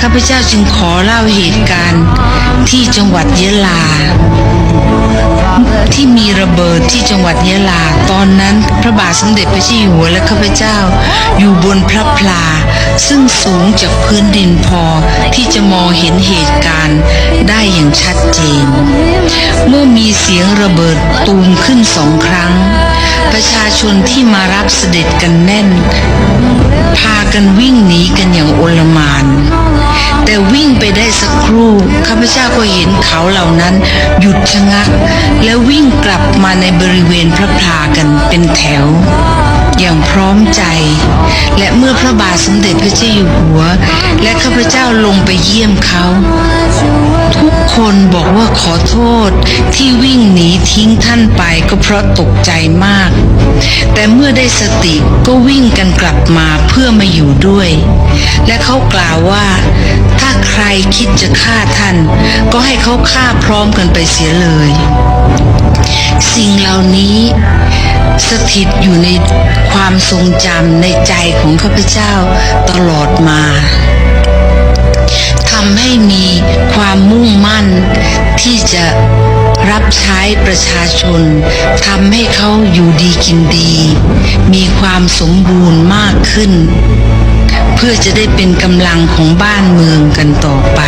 ข้าพเจ้าจึงขอเล่าเหตุการณ์ที่จังหวัดยะลา ที่มีระเบิดที่จังหวัดยะลา ตอนนั้นพระบาทสมเด็จพระเจ้าอยู่หัวและข้าพเจ้าอยู่บนพระพลา ซึ่งสูงจากพื้นดินพอที่จะมองเห็นเหตุการณ์ได้อย่างชัดเจน เมื่อมีเสียงระเบิดตูมขึ้นสองครั้ง ประชาชนที่มารับเสด็จกันแน่น พากันวิ่งหนีกันอย่าง ครู่ข้าพเจ้าก็เห็นเขาเหล่านั้น หยุดชะงัก แล้ววิ่งกลับมาในบริเวณพระพลากันเป็นแถว อย่างพร้อมใจ และเมื่อพระบาทสมเด็จพระเจ้าอยู่หัว และข้าพเจ้าลงไปเยี่ยมเขา ทุกคนบอกว่าขอโทษที่วิ่งหนีทิ้งท่านไปก็เพราะตกใจมาก แต่เมื่อได้สติก็วิ่งกันกลับมาเพื่อมาอยู่ด้วย และเขากล่าวว่าถ้า คิดจะฆ่าท่าน ก็ให้เขาฆ่าพร้อมกันไปเสียเลย สิ่งเหล่านี้สถิตอยู่ในความทรงจำในใจของข้าพเจ้าตลอดมาทำให้มีความมุ่งมั่นที่จะรับใช้ประชาชนทำให้เขาอยู่ดีกินดี มีความสมบูรณ์มากขึ้น พื่อจะได้เป็นกำลังของบ้านเมืองกันต่อไป